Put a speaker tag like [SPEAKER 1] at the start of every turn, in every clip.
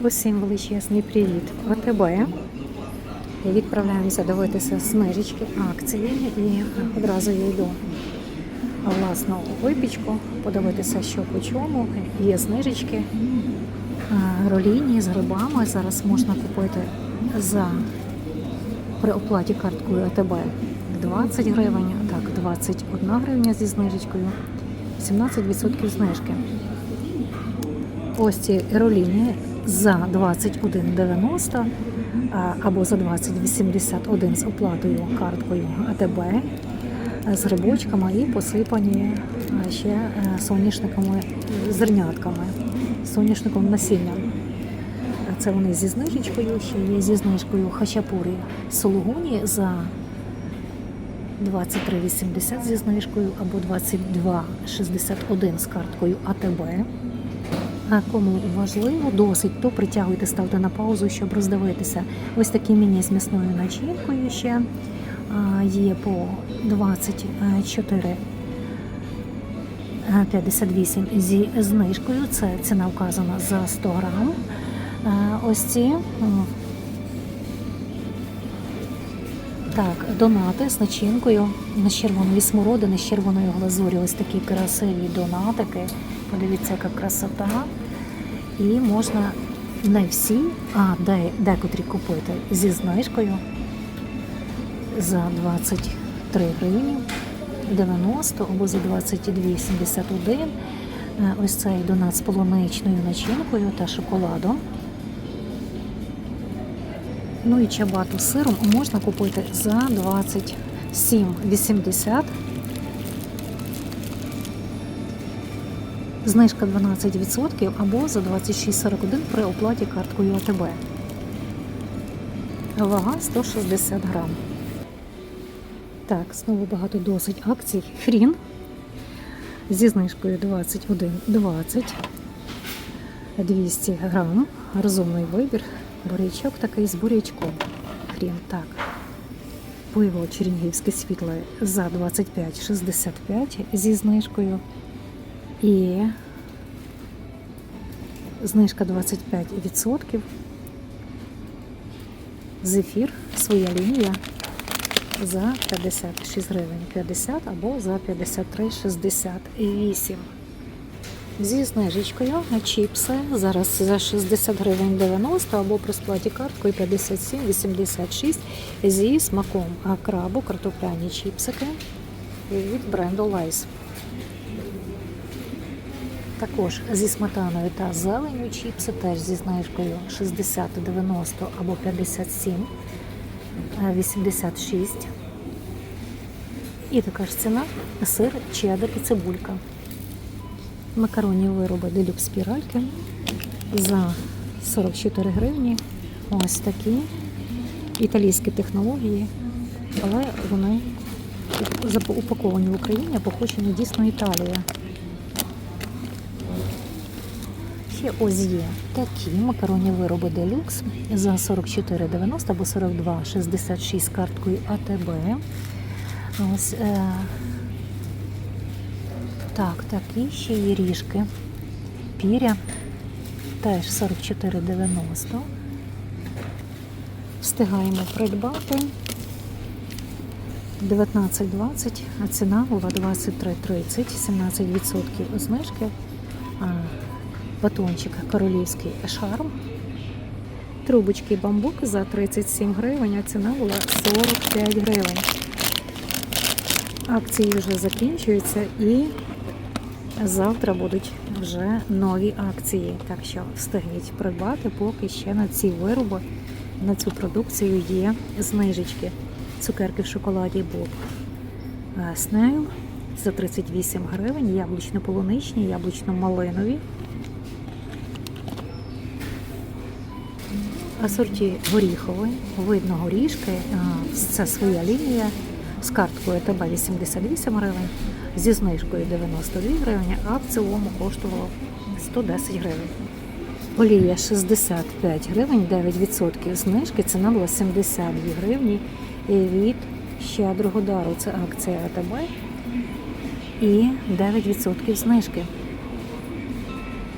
[SPEAKER 1] Усім величезний привіт. ОТБ. Відправляємося дивитися знижечки, акції і одразу я йду власну випічку, подивитися, що по чому. Є знижечки, роліні з грибами. Зараз можна купити за при оплаті карткою АТБ 20 гривень, так, 21 гривня зі знижечкою, 17% знижки. Ось ці роліні за 21,90 або за 20,81 з оплатою карткою АТБ е, з грибочками і посипані е, ще е, соняшниками зернятками, соняшником насінням. Це вони зі знижечкою, ще є зі знижкою хачапурі сулугуні за 23,80 зі знижкою або 22,61 з карткою АТБ. Кому важливо досить, то притягуйте, ставте на паузу, щоб роздивитися. Ось такі міні з м'ясною начинкою ще є по 24 58 зі знижкою. Це ціна вказана за 100 грам. Ось ці так, донати з начинкою на червоної смородини, з червоною глазурі. Ось такі красиві донатики. Подивіться, яка красота. І можна не всі, а декотрі купити зі знижкою за 23 гривні 90 або за 22,71. Е, Ось цей донат з полуничною начинкою та шоколадом. Ну і чабату з сиром можна купити за 27,80. Знижка 12% або за 26,41 при оплаті карткою АТБ. Вага 160 грам. Так, знову багато досить акцій. Фрін зі знижкою 21,20. 200 грам. Розумний вибір. Бурячок такий з бурячком. Хрін, так. Пиво чернігівське світле за 25,65 зі знижкою. І знижка 25%. Зефір, своя лінія за 56 гривень 50 або за 53,68. Зі знижечкою на чіпси зараз за 60 гривень 90 або при сплаті карткою 57,86 зі смаком крабу, картопляні чіпсики від бренду Лайс. Також зі сметаною та зеленю чіпси теж зі знижкою 60,90 або 57,86. І така ж ціна сир, чеддер і цибулька. Макаронні вироби делюкс спіральки за 44 гривні. Ось такі італійські технології, але вони упаковані в Україні, а походжені дійсно Італія. Ще ось є такі макаронні вироби делюкс за 44,90 або 42,66 з карткою АТБ. Ось е, так, такі ще є ріжки. Піря теж 44,90. Встигаємо придбати 19,20, а ціна була 23,30, 17% знижки. Батончик королівський шарм. Трубочки бамбук за 37 гривень, а ціна була 45 гривень. Акції вже закінчуються і завтра будуть вже нові акції. Так що встигніть придбати, поки ще на ці вироби, на цю продукцію є знижечки. Цукерки в шоколаді Боб Снейл за 38 гривень, яблучно-полуничні, яблучно-малинові. Асорті горіховий, видно горішки, це своя лінія з карткою ТБ 88 гривень, зі знижкою 92 гривні, а в цілому коштувало 110 гривень. Олія 65 гривень, 9% знижки, ціна була 72 гривні від щедрого дару. Це акція АТБ і 9% знижки.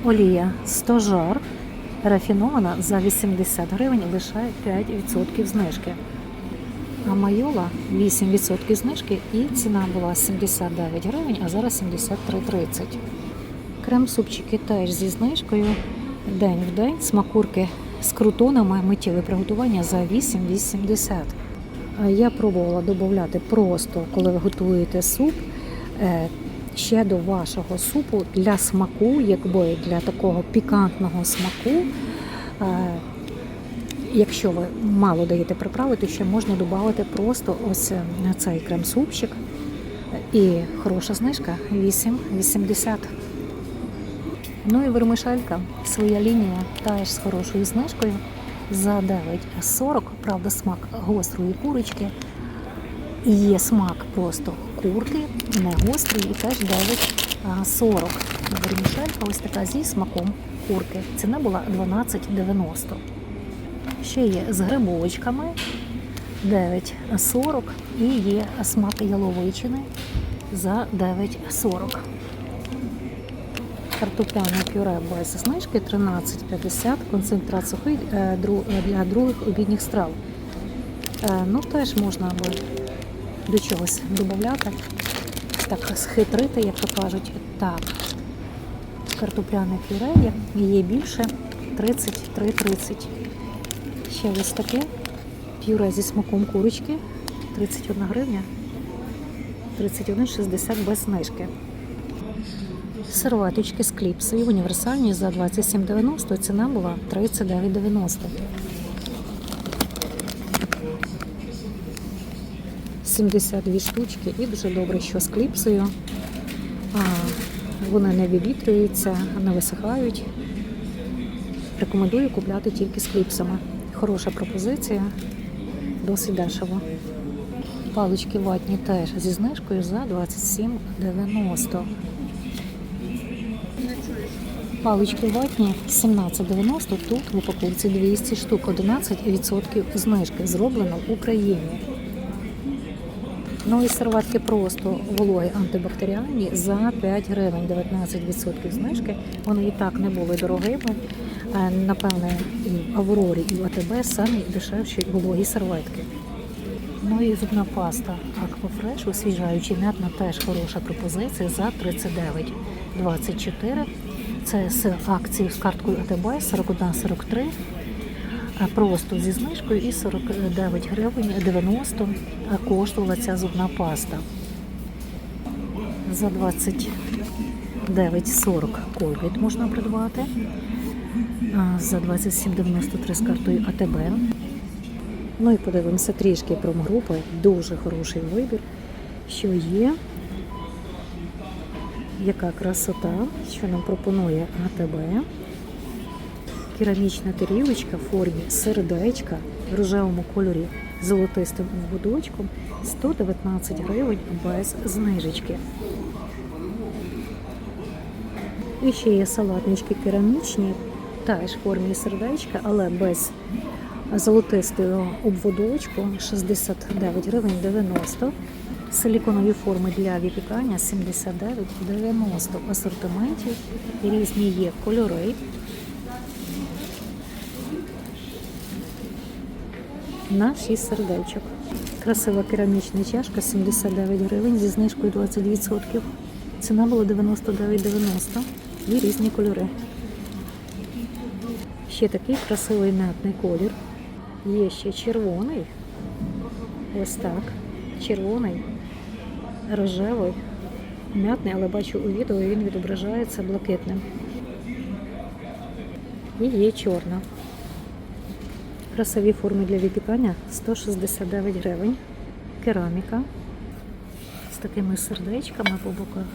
[SPEAKER 1] Олія 100 жар рафінована за 80 гривень лише 5% знижки. А майола 8% знижки і ціна була 79 гривень, а зараз 73,30. Крем-супчики теж зі знижкою. День в день смакурки з крутонами миттєве приготування за 8,80. Е, Я пробувала додати просто, коли ви готуєте суп, е, ще до вашого супу для смаку, якби для такого пікантного смаку. е, Якщо ви мало даєте приправи, то ще можна додати просто ось е, цей крем-супчик. І хороша знижка 8,80. Ну і вермишелька, своя лінія, теж з хорошою знижкою за 9,40. Правда, смак гострої курочки. Є смак просто курки, не гострий, і теж 9,40. Вермішелька ось така зі смаком курки. Ціна була 12,90. Ще є з грибочками 9,40 і є смак яловичини за 9,40. Картопляне пюре без знижки 13,50, концентрат сухий е, для других обідніх страв. Е, Ну, теж можна до чогось додати, так схитрити, як то кажуть. Так, картопляне пюре є- є більше 33,30. Ще ось таке пюре зі смаком курочки 31 гривня, 31,60 без знижки. Серветочки з кліпсою універсальні за 27,90, ціна була 39,90. 72 штучки і дуже добре, що з кліпсою. Вони не вивітрюються, не висихають. Рекомендую купляти тільки з кліпсами. Хороша пропозиція, досить дешево. Палички ватні теж зі знижкою за 27,90. Палички ватні 17,90. Тут в упаковці 200 штук, 11% знижки. Зроблено в Україні. Ну і серветки просто вологі антибактеріальні за 5 гривень, 19% знижки. Вони і так не були дорогими. Е, Напевне, і в Аврорі, і в АТБ самі дешевші вологі серветки. Ну і зубна паста Аквафреш, освіжаючий м'ятна, теж хороша пропозиція за 39,24. Це з акції з карткою АТБ 41,43. Просто зі знижкою і 49 гривень 90 коштувала ця зубна паста. За 29,40 Colgate можна придбати. За 27,93 з картою АТБ. Ну і подивимося трішки промгрупи. Дуже хороший вибір, що є. Яка красота, що нам пропонує АТБ. Керамічна тарілочка в формі сердечка в рожевому кольорі золотистим ободочком 119 гривень без знижечки. І ще є салатнички керамічні, теж в формі сердечка, але без золотистого обводочку 69 гривень 90. Силіконові форми для випікання 79,90 в асортименті. Різні є кольори. На 6 сердечок. Красива керамічна чашка 79 гривень зі знижкою 20%. Ціна була 99,90 і різні кольори. Ще такий красивий мятний колір. Є ще червоний. Ось так. Червоний, рожевий, мятний, але бачу у відео він відображається блакитним. І є чорна. Красові форми для випікання 169 гривень. Кераміка з такими сердечками по боках.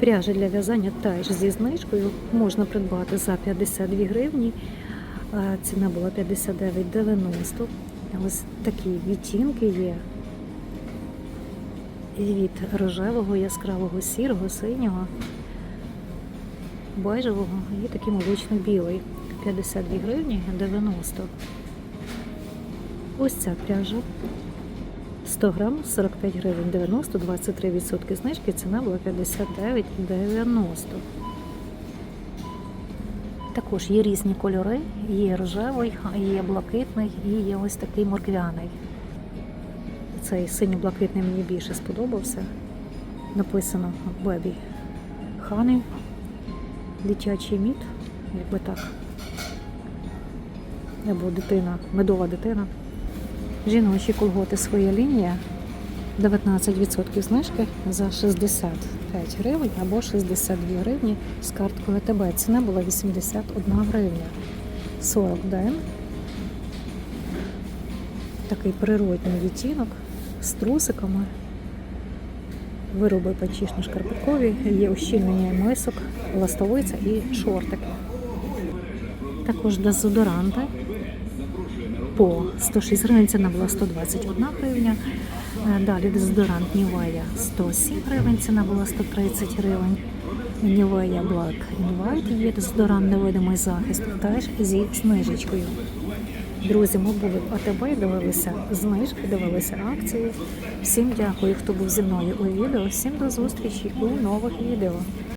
[SPEAKER 1] Пряжа для в'язання теж зі знижкою можна придбати за 52 гривні. Ціна була 59,90. Ось такі відтінки є. Від рожевого, яскравого, сірого, синього бежевого і такий молочно-білий. 52 гривні 90. Ось ця пряжа. 100 грам 45 гривень 90, 23% знижки, ціна була 59,90. Також є різні кольори, є рожевий, є блакитний і є ось такий морквяний. Цей синьо-блакитний мені більше сподобався. Написано Бебі Хани, дитячий мід, якби так. Або дитина, медова дитина. Жіночі колготи своя лінія. 19% знижки за 65 гривень або 62 гривні з карткою АТБ. Ціна була 81 гривня. 40 ден. Такий природний відтінок з трусиками. Вироби пачішно-шкарпеткові, є ущільнення мисок, ластовиця і шортики. Також дезодоранти по 106 гривень, ціна була 121 гривня. Е, Далі дезодорант Нівея 107 гривень, ціна була 130 гривень. Нівея Black and є дезодорант невидимий захист, теж зі знижечкою. Друзі, ми були в АТБ, дивилися знижки, дивилися акції. Всім дякую, хто був зі мною у відео. Всім до зустрічі у нових відео.